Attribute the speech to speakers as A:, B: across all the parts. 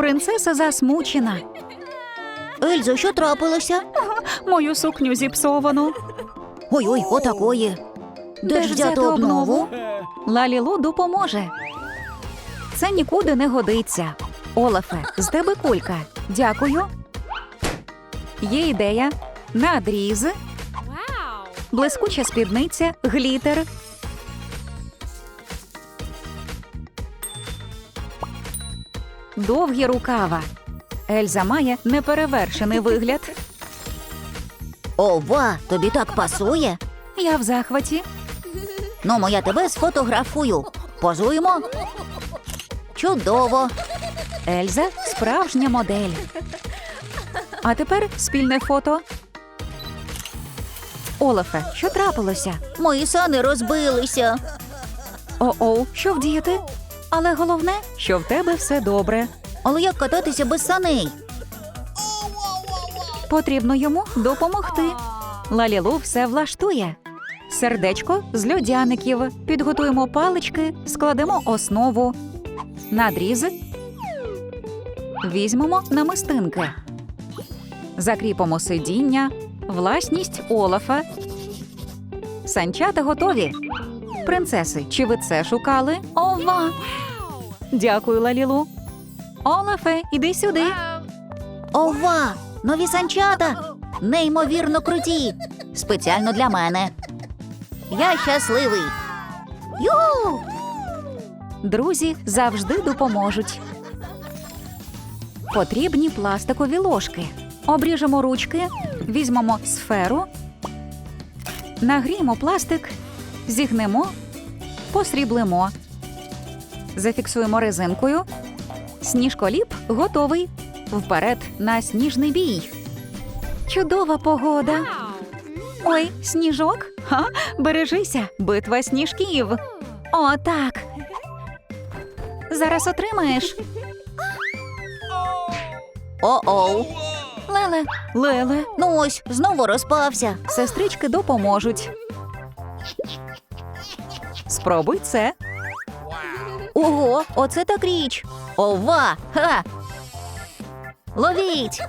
A: Принцеса засмучена.
B: Ельзо, що трапилося?
A: Мою сукню зіпсовано.
B: Ой-ой, отакої. Де, ж взяти обнову?
A: Лалілу допоможе. Це нікуди не годиться. Олафе, з тебе кулька. Дякую. Є ідея. Надріз. Блискуча спідниця, глітер. Довгі рукава. Ельза має неперевершений вигляд.
B: Ова, тобі так пасує?
A: Я в захваті.
B: Ну, я тебе сфотографую. Позуємо. Чудово.
A: Ельза справжня модель. А тепер спільне фото. Олафе, що трапилося?
B: Мої сани розбилися.
A: О-оу, що вдіяти? Але головне, що в тебе все добре.
B: Але як кататися без саней?
A: Потрібно йому допомогти. Лалілу все влаштує. Сердечко з льодяників. Підготуємо палички, складемо основу. Надріз. Візьмемо намистинки. Закріпимо сидіння, власність Олафа. Санчата готові. Принцеси, чи ви це шукали? Ова! Дякую, Лалілу. Олафе, іди сюди.
B: Ова! Нові санчата! Неймовірно круті! Спеціально для мене. Я щасливий. Ю!
A: Друзі завжди допоможуть. Потрібні пластикові ложки. Обріжемо ручки, візьмемо сферу, нагріємо пластик, зігнемо, посріблимо. Зафіксуємо резинкою. Сніжколіп готовий. Вперед на сніжний бій. Чудова погода. Ой, сніжок. Ха, бережися, битва сніжків. О, так. Зараз отримаєш.
B: О-оу.
A: Леле, Леле,
B: Ну ось, знову розпався.
A: сестрички допоможуть. Спробуй це.
B: Ого, оце так річ. Ова! Ха! Ловіть!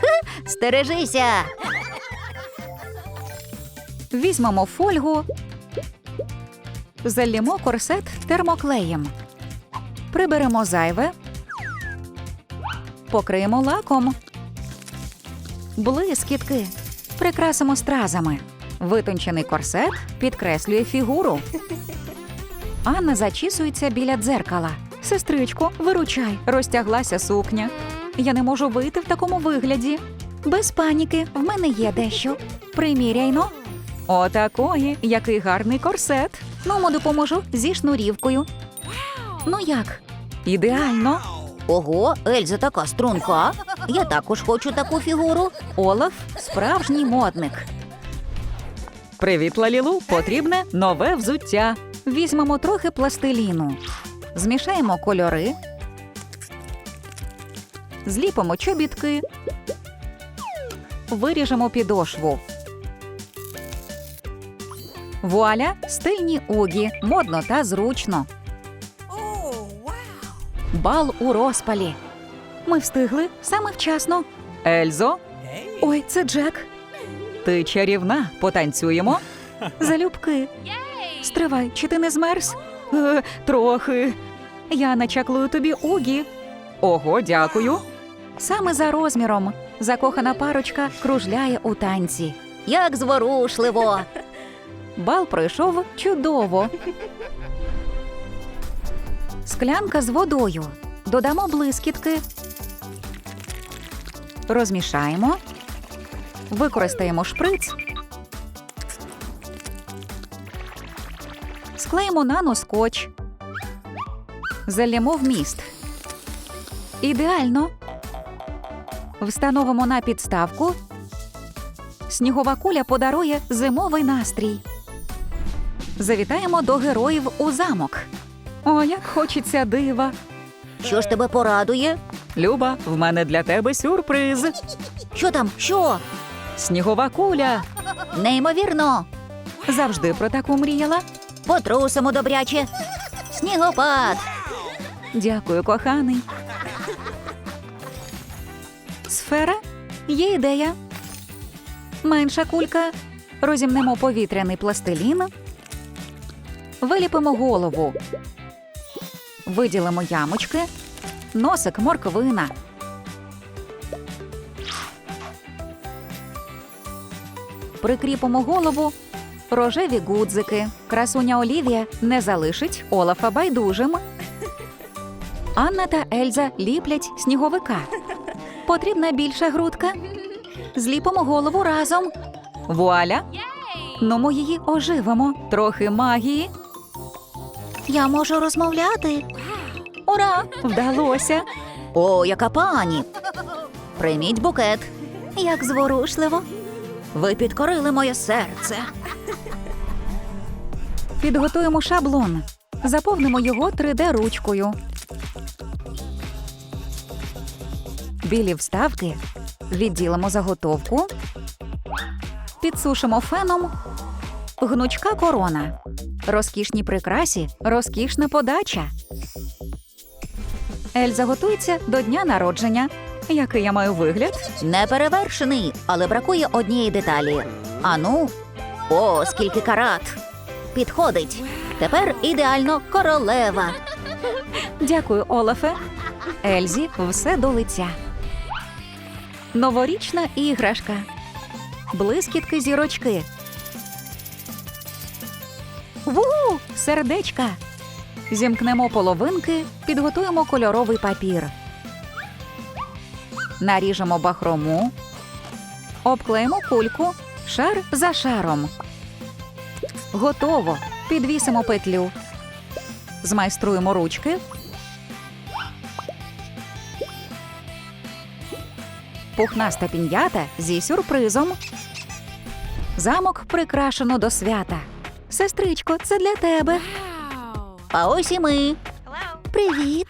B: Хе, Стережися!
A: Візьмемо фольгу, залімо корсет термоклеєм. Приберемо зайве, покриємо лаком. Блискітки. Прикрасимо стразами. Витончений корсет підкреслює фігуру. Анна зачісується біля дзеркала. Сестричко, виручай, розтяглася сукня. Я не можу вийти в такому вигляді. Без паніки, в мене є дещо. Приміряйно. Отакої, який гарний корсет. Ну, допоможу зі шнурівкою. Ну як? Ідеально.
B: Ого, Ельза така струнка. Я також хочу таку фігуру.
A: Олаф справжній модник. Привіт, Лалілу! Потрібне нове взуття. Візьмемо трохи пластиліну. Змішаємо кольори. Зліпимо чобітки. Виріжемо підошву. Вуаля, стильні угі, модно та зручно. Бал у розпалі. Ми встигли саме вчасно. Ельзо? Ой, це Джек. Ти чарівна, потанцюємо. Залюбки. Стривай, чи ти не змерз? Е, трохи. Я начаклую тобі угі. Ого, дякую. Саме за розміром закохана парочка кружляє у танці.
B: Як зворушливо.
A: Бал пройшов чудово. Склянка з водою. Додамо блискітки. Розмішаємо. Використаємо шприц. Склеїмо наноскотч. Залємо вміст. Ідеально. Встановимо на підставку. Снігова куля подарує зимовий настрій. Завітаємо до героїв у замок. О, як хочеться дива.
B: Що ж тебе порадує?
A: Люба, в мене для тебе сюрприз.
B: Що там? Що?
A: Снігова куля.
B: Неймовірно.
A: Завжди про таку мріяла.
B: Потрусимо добряче. Снігопад.
A: Дякую, коханий. Сфера? Є ідея. Менша кулька. Розімнемо повітряний пластилін. Виліпимо голову. Виділимо ямочки. Носик морквина. Прикріпимо голову. Рожеві гудзики. Красуня Олівія не залишить Олафа байдужим. Анна та Ельза ліплять сніговика. Потрібна більша грудка. Зліпимо голову разом. Вуаля! Ну, ми її оживимо. Трохи магії.
B: Я можу розмовляти.
A: Ура! Вдалося!
B: О, яка пані. Прийміть букет.
A: Як зворушливо.
B: Ви підкорили моє серце.
A: Підготуємо шаблон. Заповнимо його 3D ручкою. Білі вставки. Відділимо заготовку. Підсушимо феном. Гнучка корона. Розкішні прикрасі, розкішна подача. Ельза готується до дня народження. Який я маю вигляд?
B: Неперевершений, але бракує однієї деталі. Ану, о, скільки карат. Підходить. Тепер ідеально королева.
A: Дякую, Олафе. Ельзі все до лиця. Новорічна іграшка. Блискітки зірочки. Ву! Сердечка. Зімкнемо половинки, підготуємо кольоровий папір. Наріжемо бахрому. Обклеїмо кульку шар за шаром. Готово. Підвісимо петлю. Змайструємо ручки. Пухнаста пін'ята зі сюрпризом. Замок прикрашено до свята. Сестричко, це для тебе.
B: А ось і ми. Привіт.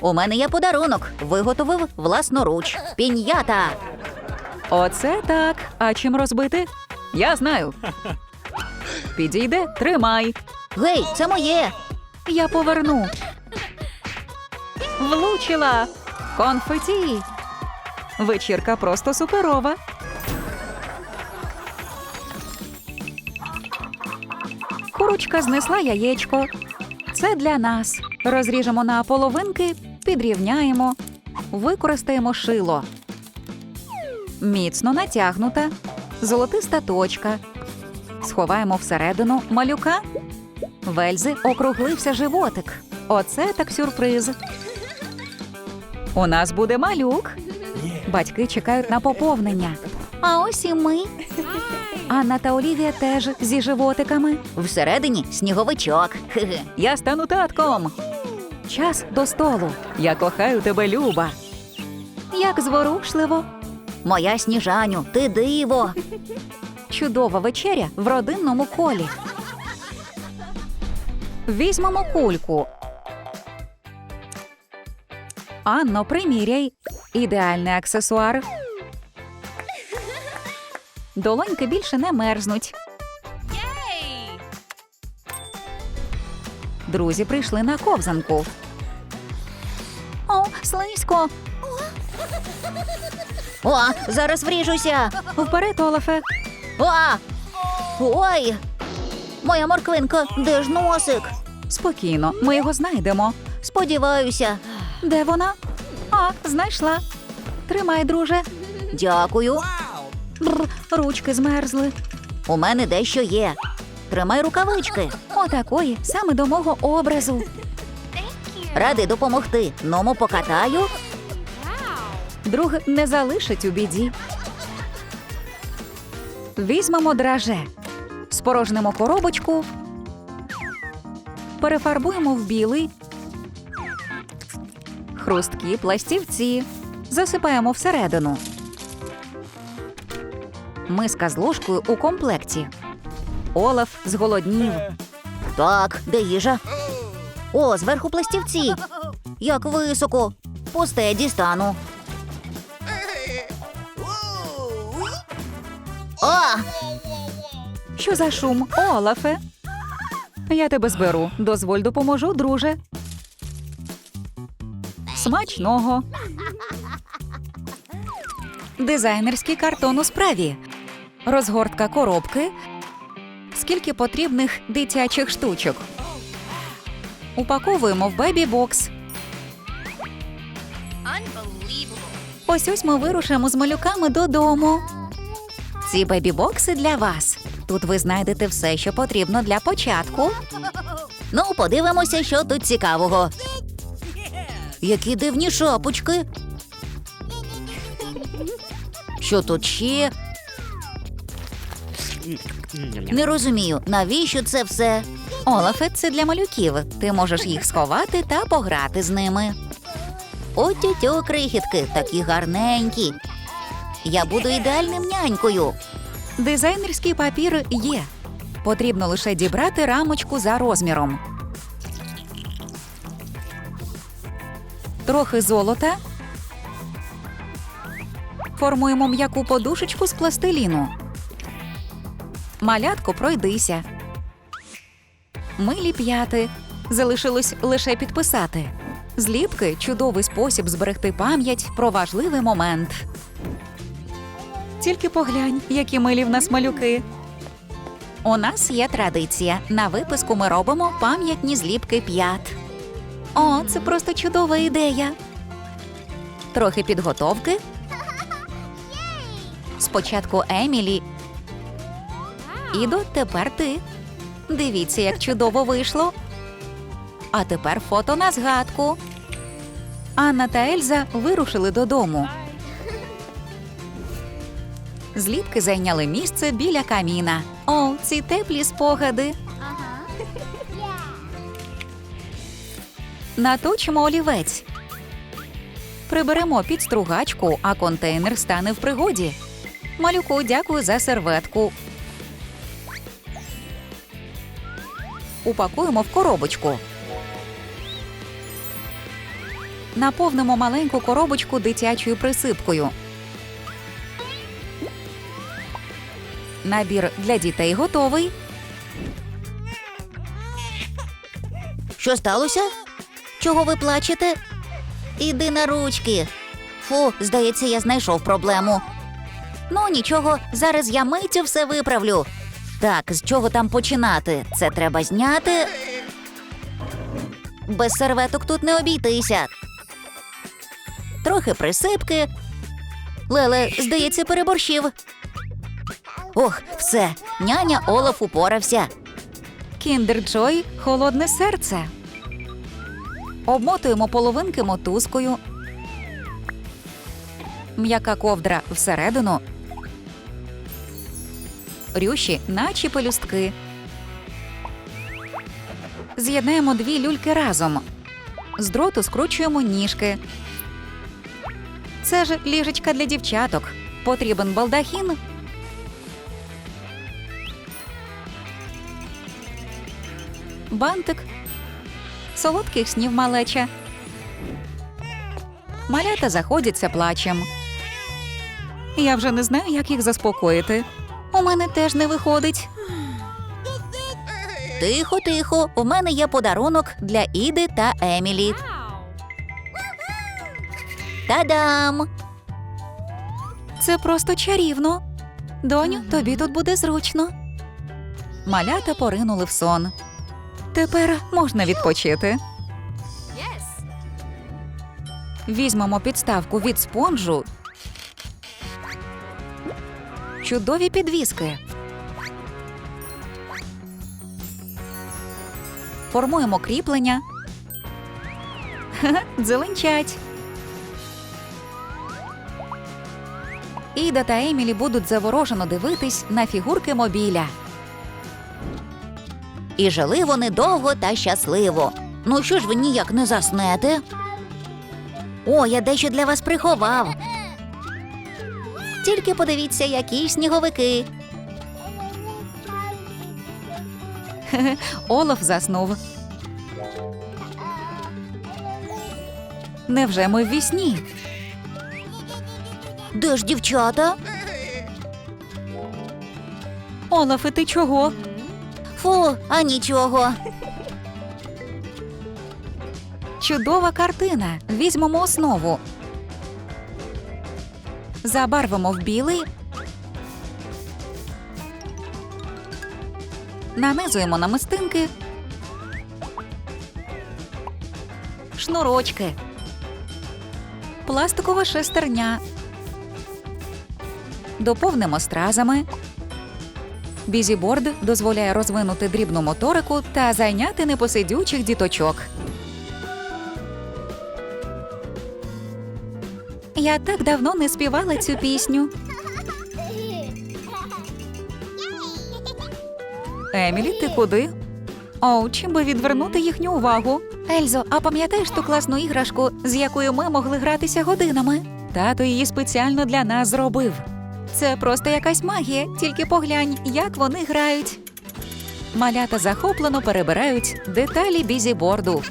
B: У мене є подарунок. Виготовив власноруч. Піньята.
A: Оце так. А чим розбити? Я знаю. Підійде, тримай.
B: Гей, це моє.
A: Я поверну. Влучила. Конфеті. Вечірка просто суперова. Курочка знесла яєчко. Це для нас. Розріжемо на половинки, підрівняємо, використаємо шило. Міцно натягнута, золотиста точка. Сховаємо всередину малюка. Вельзи округлився животик. Оце так сюрприз. У нас буде малюк. Батьки чекають на поповнення. А ось і ми. Анна та Олівія теж зі животиками.
B: Всередині сніговичок.
A: Я стану татком. Час до столу. Я кохаю тебе, Люба. Як зворушливо.
B: Моя сніжаню, ти диво.
A: Чудова вечеря в родинному колі. Візьмемо кульку. Анно, приміряй. Ідеальний аксесуар. Долоньки більше не мерзнуть. Друзі прийшли на ковзанку. О, слизько.
B: О, зараз вріжуся.
A: Вперед, Олафе.
B: О! Ой! Моя морквинка, де ж носик?
A: Спокійно, ми його знайдемо.
B: Сподіваюся.
A: Де вона? А, знайшла. Тримай, друже.
B: Дякую.
A: Брr, ручки змерзли.
B: У мене дещо є. Тримай рукавички.
A: Отакої, саме до мого образу.
B: Радий допомогти. Ному покатаю.
A: Друг не залишить у біді. Візьмемо драже, спорожнимо коробочку, перефарбуємо в білий, хрусткі пластівці, засипаємо всередину. Миска з ложкою у комплекті. Олаф зголоднів.
B: Так, де їжа? О, зверху пластівці. Як високо. Пусте дістану. О,
A: Що за шум, Олафе? Я тебе зберу. Дозволь допоможу, друже. Смачного. Дизайнерський картон у справі. Розгортка коробки. Скільки потрібних дитячих штучок. Упаковуємо в бебі-бокс. Ось ось ми вирушимо з малюками додому. Ці бебі-бокси для вас. Тут ви знайдете все, що потрібно для початку.
B: Ну, подивимося, що тут цікавого. Які дивні шапочки. Що тут ще? Не розумію, навіщо це все?
A: Олафе, це для малюків. Ти можеш їх сховати та пограти з ними.
B: О, тютю, крихітки, такі гарненькі. Я буду ідеальним нянькою.
A: Дизайнерський папір є. Потрібно лише дібрати рамочку за розміром. Трохи золота. Формуємо м'яку подушечку з пластиліну. Малятко пройдися. Милі п'яти. Залишилось лише підписати. Зліпки чудовий спосіб зберегти пам'ять про важливий момент. Тільки поглянь, які милі в нас малюки. У нас є традиція. На виписку ми робимо пам'ятні зліпки п'ят. О, це просто чудова ідея. Трохи підготовки. Спочатку Емілі. Ідо, тепер ти. Дивіться, як чудово вийшло. А тепер фото на згадку. Анна та Ельза вирушили додому. Зліпки зайняли місце біля каміна. О, ці теплі спогади. Наточимо олівець. Приберемо підстругачку, а контейнер стане в пригоді. Малюку, дякую за серветку. Упакуємо в коробочку. Наповнимо маленьку коробочку дитячою присипкою. Набір для дітей готовий.
B: Що сталося? Чого ви плачете? Іди на ручки. Фу, здається, я знайшов проблему. Ну, нічого, зараз я миттю все виправлю. Так, з чого там починати? Це треба зняти. Без серветок тут не обійтися. Трохи присипки. Леле, здається, переборщив. Ох, все, няня Олаф упорався.
A: Кіндер Джой холодне серце. Обмотуємо половинки мотузкою. М'яка ковдра всередину. Рюші, наче пелюстки. З'єднаємо дві люльки разом. З дроту скручуємо ніжки. Це ж ліжечка для дівчаток. Потрібен балдахін. Бантик. Солодких снів малеча. Малята заходяться плачем. Я вже не знаю, як їх заспокоїти. У мене теж не виходить.
B: Тихо, тихо. У мене є подарунок для Іди та Емілі. Та-дам!
A: Це просто чарівно. Доню, тобі тут буде зручно. Малята поринули в сон. Тепер можна відпочити. Візьмемо підставку від спонжу. Чудові підвіски. Формуємо кріплення. Дзеленчать. Іда та Емілі будуть заворожено дивитись на фігурки мобіля.
B: І жили вони довго та щасливо. Ну що ж ви ніяк не заснете? О, я дещо для вас приховав. Тільки подивіться, які сніговики.
A: Олаф заснув. Невже ми в вісні?
B: Де ж дівчата?
A: Олафе, ти чого?
B: Фу, а нічого.
A: Чудова картина. Візьмемо основу. Забарвимо в білий. Нанизуємо намистинки. Шнурочки. Пластикова шестерня. Доповнимо стразами. Бізіборд дозволяє розвинути дрібну моторику та зайняти непосидючих діточок. Я так давно не співала цю пісню. Емілі, ти куди? О, чим би відвернути їхню увагу? Ельзо, а пам'ятаєш ту класну іграшку, з якою ми могли гратися годинами? Тато її спеціально для нас зробив. Це просто якась магія, тільки поглянь, як вони грають. Малята захоплено перебирають деталі бізіборду.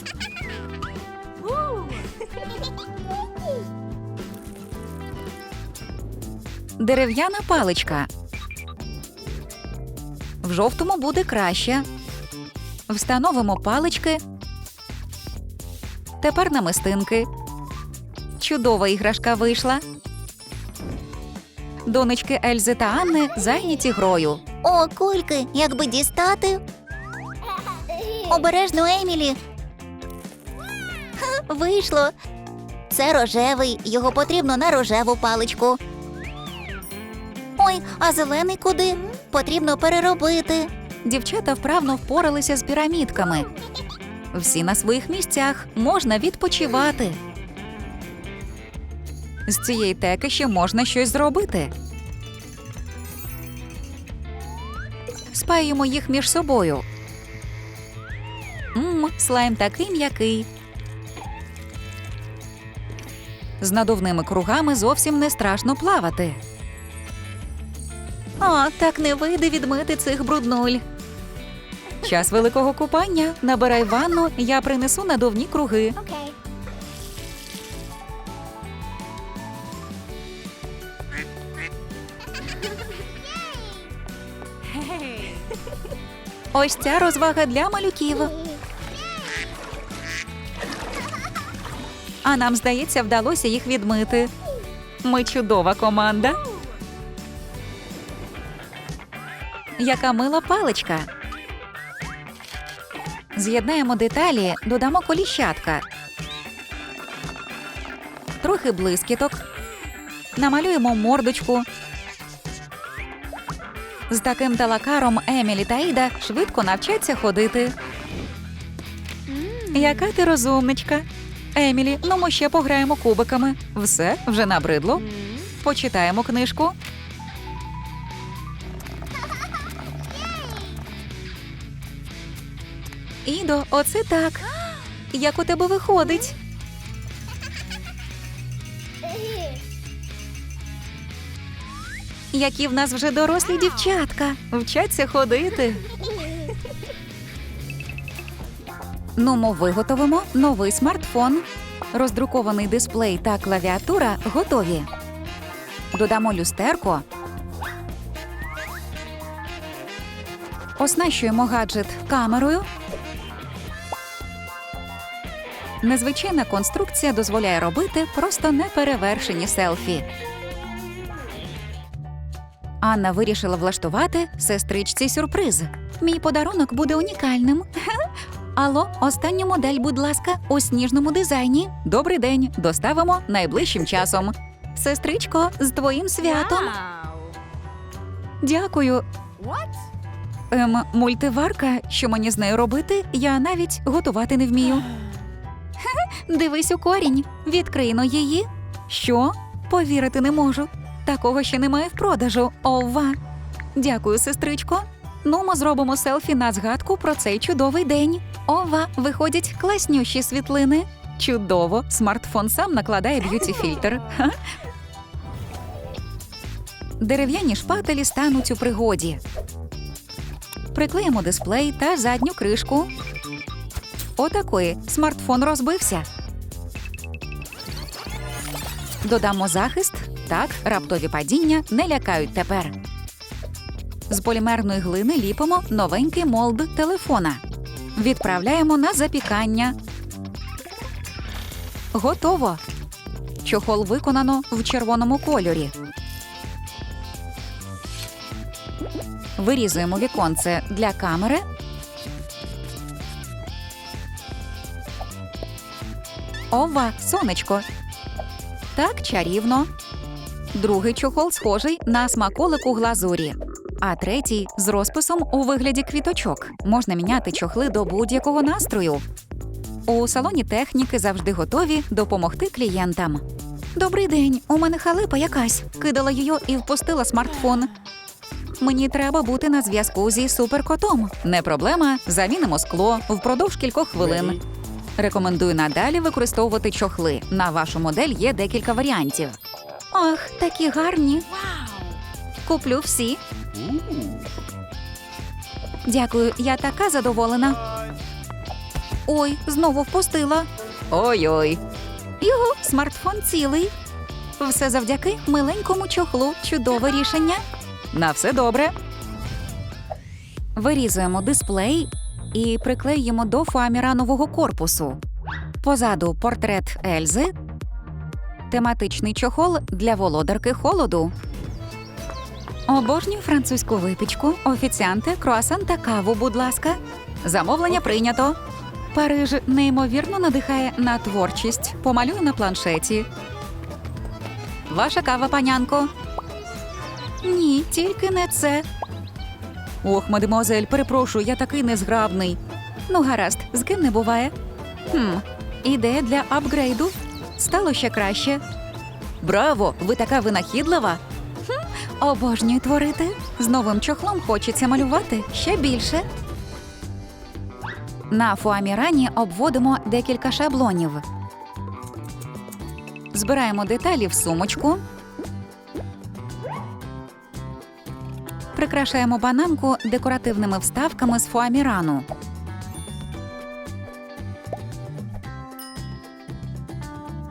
A: Дерев'яна паличка. В жовтому буде краще. Встановимо палички. Тепер намистинки. Чудова іграшка вийшла. Донечки Ельзи та Анни зайняті грою.
B: О, кульки, якби дістати. Обережно, Емілі. Ха, вийшло. Це рожевий, його потрібно на рожеву паличку. Ой, а зелений куди? Потрібно переробити.
A: Дівчата вправно впоралися з пірамідками. Всі на своїх місцях можна відпочивати. З цієї теки ще можна щось зробити. Спаюємо їх між собою. Мм, слайм такий м'який. З надувними кругами зовсім не страшно плавати. Так не вийде відмити цих бруднуль. Час великого купання. Набирай ванну, я принесу надувні круги. Ось ця розвага для малюків. А нам, здається, вдалося їх відмити. Ми чудова команда. Яка мила паличка. З'єднаємо деталі, додамо коліщатка. Трохи блискіток. Намалюємо мордочку. З таким талакаром Емілі та Іда швидко навчаться ходити. Яка ти розумничка. Емілі, ну ми ще пограємо кубиками. Все вже набридло. Почитаємо книжку. Ідо, оце так. Як у тебе виходить? Які в нас вже дорослі дівчатка. Вчаться ходити. Ну, ми виготовимо новий смартфон. Роздрукований дисплей та клавіатура готові. Додамо люстерко. Оснащуємо гаджет камерою. Незвичайна конструкція дозволяє робити просто неперевершені селфі. Анна вирішила влаштувати сестричці сюрприз. Мій подарунок буде унікальним. Алло, останню модель, будь ласка, у сніжному дизайні. Добрий день, доставимо найближчим часом. Сестричко, з твоїм святом. Дякую. Ем, мультиварка, що мені з нею робити, я навіть готувати не вмію. Дивись у корінь, відкрийно її. Що? Повірити не можу. Такого ще немає в продажу. Ова. Дякую, сестричко. Ну, ми зробимо селфі на згадку про цей чудовий день. Ова, виходять класнющі світлини. Чудово, смартфон сам накладає б'юті фільтр. Дерев'яні шпателі стануть у пригоді. Приклеїмо дисплей та задню кришку. Отакої смартфон розбився. Додамо захист. Так, раптові падіння не лякають тепер. З полімерної глини ліпимо новенький молд телефона. Відправляємо на запікання. Готово. Чохол виконано в червоному кольорі. Вирізуємо віконце для камери. Ова, сонечко. Так, чарівно. Другий чохол схожий на смаколик у глазурі, а третій з розписом у вигляді квіточок. Можна міняти чохли до будь-якого настрою. У салоні техніки завжди готові допомогти клієнтам. Добрий день, у мене халипа якась. Кидала її і впустила смартфон. Мені треба бути на зв'язку зі суперкотом. Не проблема, замінимо скло впродовж кількох хвилин. Рекомендую надалі використовувати чохли. На вашу модель є декілька варіантів. Ах, такі гарні. Куплю всі. Дякую, я така задоволена. Ой, знову впустила. Ой-ой. Його смартфон цілий. Все завдяки миленькому чохлу. Чудове рішення. На все добре. Вирізуємо дисплей і приклеїмо до фоаміранового корпусу. Позаду портрет Ельзи, тематичний чохол для володарки холоду. Обожнюю французьку випічку, офіціанти, круасан та каву, будь ласка. Замовлення прийнято. Париж неймовірно надихає на творчість. Помалюю на планшеті. Ваша кава, панянко. Ні, тільки не це. Ох, мадемуазель, перепрошую, я такий незграбний. Ну, гаразд, з ким не буває. Хм, ідея для апгрейду. Стало ще краще. Браво! Ви така винахідлива. Хм, обожнюю творити. З новим чохлом хочеться малювати ще більше. На фуамірані обводимо декілька шаблонів. Збираємо деталі в сумочку. Прикрашаємо бананку декоративними вставками з фуамірану.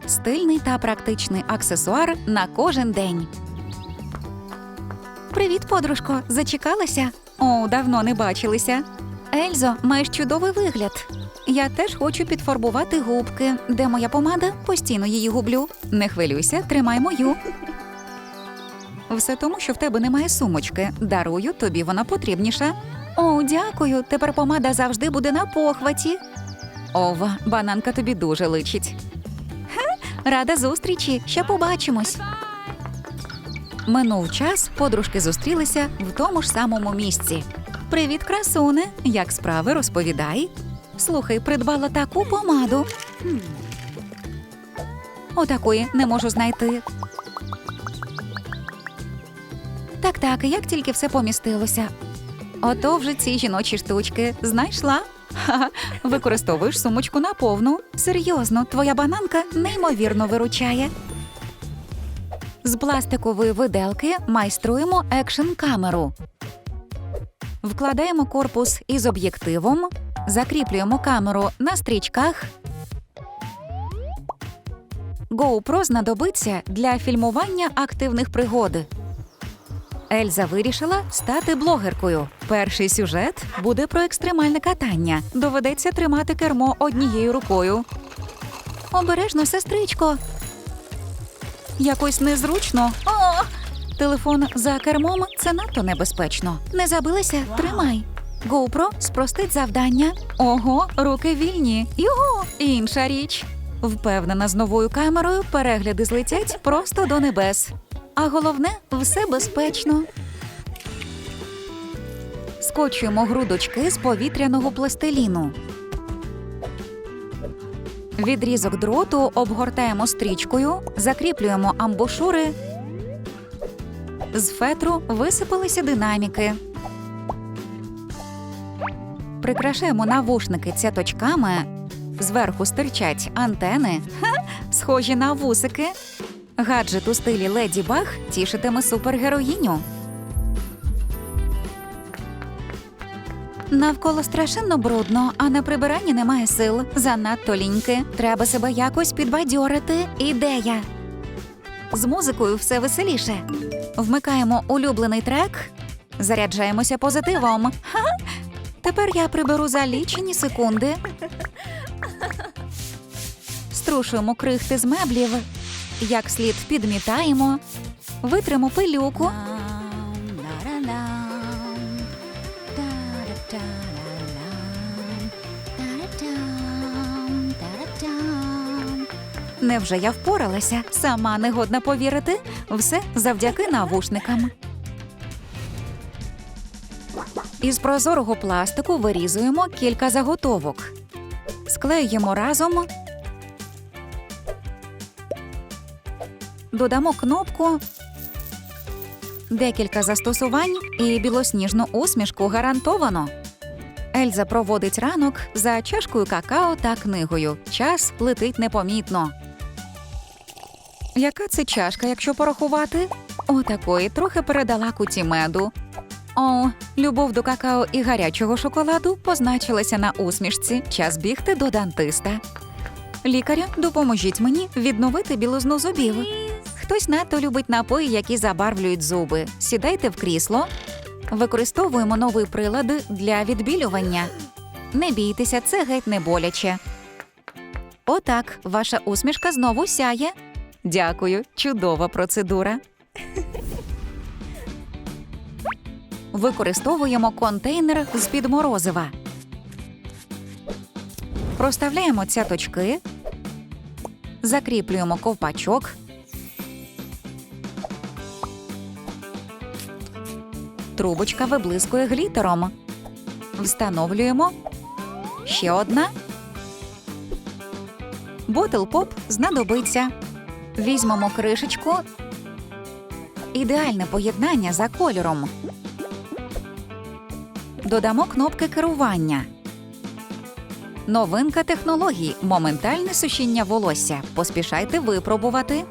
A: Стильний та практичний аксесуар на кожен день. Привіт, подружко. Зачекалася? О, давно не бачилися. Ельзо, маєш чудовий вигляд. Я теж хочу підфарбувати губки. Де моя помада? Постійно її гублю. Не хвилюйся, тримай мою. Все тому, що в тебе немає сумочки. Дарую, тобі вона потрібніша. О, дякую. Тепер помада завжди буде на похваті. Ова, бананка тобі дуже личить. Ха, рада зустрічі. Ще побачимось. Минув час, подружки зустрілися в тому ж самому місці. Привіт, красуне! Як справи розповідай? Слухай, придбала таку помаду. Отакої не можу знайти. Так, так, як тільки все помістилося. Ото вже ці жіночі штучки знайшла. Ха-ха, використовуєш сумочку на повну. Серйозно, твоя бананка неймовірно виручає. З пластикової виделки майструємо екшн камеру. Вкладаємо корпус із об'єктивом, закріплюємо камеру на стрічках. GoPro знадобиться для фільмування активних пригод. Ельза вирішила стати блогеркою. Перший сюжет буде про екстремальне катання. Доведеться тримати кермо однією рукою. Обережно, сестричко. Якось незручно. О! Телефон за кермом це надто небезпечно. Не забилася? Тримай. GoPro спростить завдання. Ого, руки вільні. Його інша річ. Впевнена, з новою камерою перегляди злетять просто до небес. А головне, все безпечно. Скочуємо грудочки з повітряного пластиліну. Відрізок дроту обгортаємо стрічкою, закріплюємо амбушури. З фетру висипалися динаміки. Прикрашаємо навушники цяточками. Зверху стирчать антени, Ха, схожі на вусики. Гаджет у стилі Леді Баг тішитиме супергероїню. Навколо страшенно брудно, а на прибиранні немає сил. Занадто ліньки. Треба себе якось підбадьорити. Ідея. З музикою все веселіше. Вмикаємо улюблений трек Заряджаємося позитивом. Ха! Тепер я приберу за лічені секунди. Струшуємо крихти з меблів. Як слід підмітаємо. Витримо пилюку. Невже я впоралася? Сама не годна повірити. Все завдяки навушникам. Із прозорого пластику вирізуємо кілька заготовок. Склеюємо разом. Додамо кнопку. Декілька застосувань і білосніжну усмішку гарантовано. Ельза проводить ранок за чашкою какао та книгою. Час летить непомітно. Яка це чашка, якщо порахувати? Отакої трохи передала куті меду. О, любов до какао і гарячого шоколаду позначилася на усмішці. Час бігти до дантиста. Лікарю, допоможіть мені відновити білизну зубів. Хтось надто любить напої, які забарвлюють зуби. Сідайте в крісло. Використовуємо новий прилад для відбілювання. Не бійтеся, це геть не боляче. Отак, ваша усмішка знову сяє. Дякую, чудова процедура. Використовуємо контейнер з-під морозива. Проставляємо цяточки, закріплюємо ковпачок. Трубочка виблискує глітером. Встановлюємо. Ще одна. Ботл поп знадобиться. Візьмемо кришечку. Ідеальне поєднання за кольором. Додамо кнопки керування. Новинка технологій моментальне сушіння волосся. Поспішайте випробувати.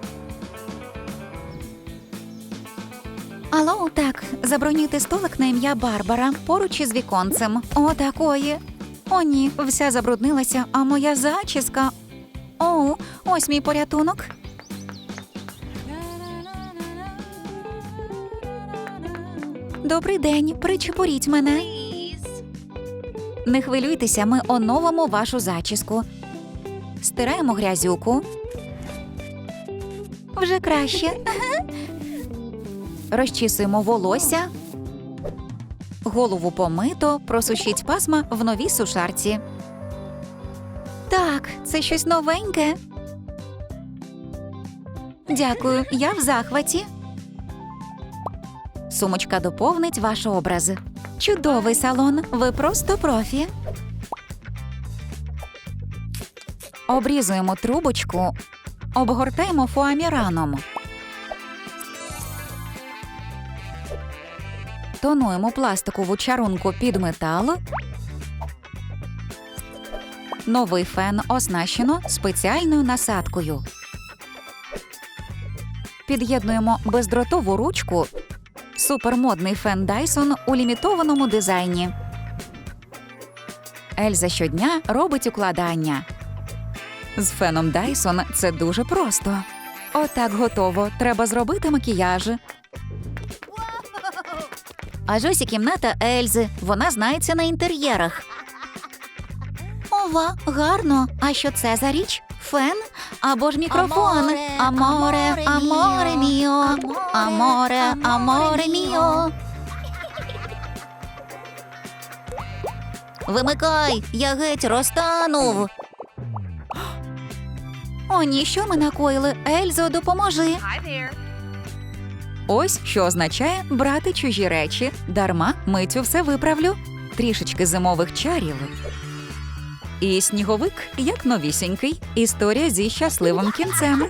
A: Алло, так, забронюйте столик на ім'я Барбара поруч із віконцем. О, такої. О, ні, вся забруднилася, а моя зачіска. О, ось мій порятунок. Добрий день, причепуріть мене. Не хвилюйтеся, ми оновимо вашу зачіску. Стираємо грязюку. Вже краще. Розчісуємо волосся. Голову помито, просушіть пасма в новій сушарці. Так, це щось новеньке. Дякую, я в захваті. Сумочка доповнить ваш образ. Чудовий салон. Ви просто профі. Обрізуємо трубочку, обгортаємо фуаміраном. Тонуємо пластикову чарунку під метал. Новий фен оснащено спеціальною насадкою. Під'єднуємо бездротову ручку. Супермодний фен Dyson у лімітованому дизайні. Ельза щодня робить укладання. З феном Dyson це дуже просто. Отак готово. Треба зробити макіяж.
B: Аж ось і кімната Ельзи. Вона знається на інтер'єрах. Ова, гарно. А що це за річ? Фен або ж мікрофон?
C: Аморе,
B: Аморе,
C: міо.
B: міо. Аморе,
C: Аморе,
B: аморе
C: аморе
B: міо. Вимикай, я геть розтанув. О, ні, що ми накоїли? Ельзо, допоможи.
A: Ось що означає брати чужі речі. Дарма митю все виправлю. Трішечки зимових чарів. І сніговик, як новісінький. Історія зі щасливим кінцем.